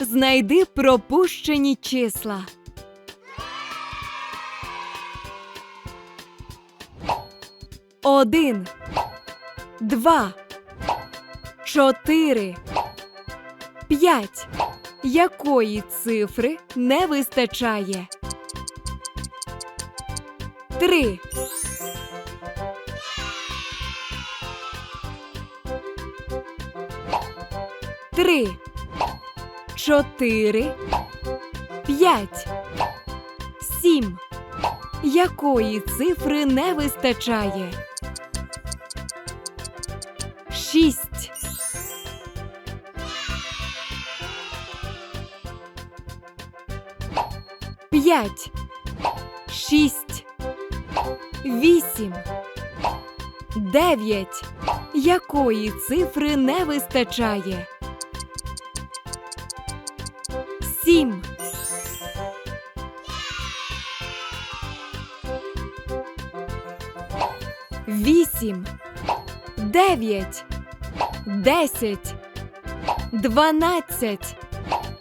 Знайди пропущені числа. Один, два, чотири, п'ять. Якої цифри не вистачає? Три. Три, чотири, п'ять, сім. Якої цифри не вистачає? Шість. П'ять, шість, вісім, дев'ять. Якої цифри не вистачає? Сім. Вісім, дев'ять, десять, дванадцять.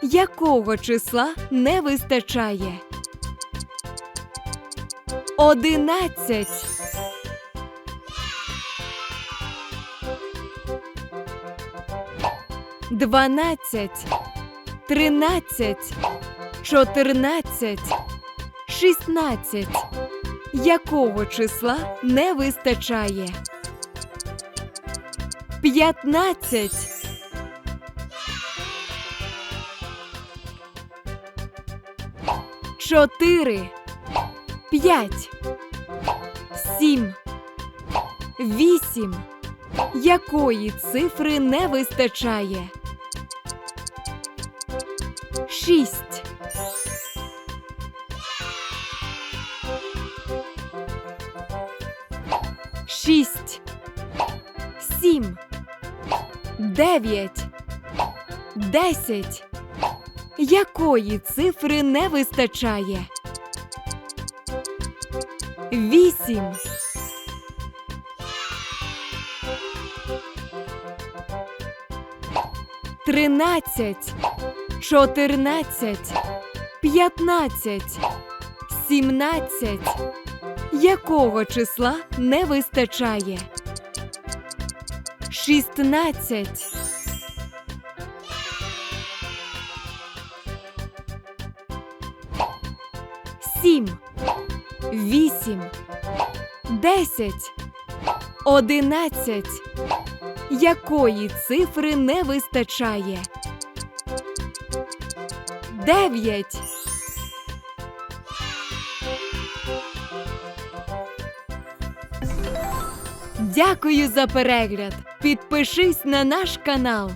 Якого числа не вистачає? Одинадцять. Дванадцять, тринадцять, чотирнадцять, шістнадцять. Якого числа не вистачає? П'ятнадцять. Чотири, п'ять, сім, вісім. Якої цифри не вистачає? Шість. Шість. Сім. Дев'ять. Десять. Якої цифри не вистачає? Вісім. Тринадцять, чотирнадцять, п'ятнадцять, сімнадцять. Якого числа не вистачає? Шістнадцять. Сім, вісім, десять, одинадцять. Якої цифри не вистачає? Дев'ять. Дякую за перегляд. Підпишись на наш канал.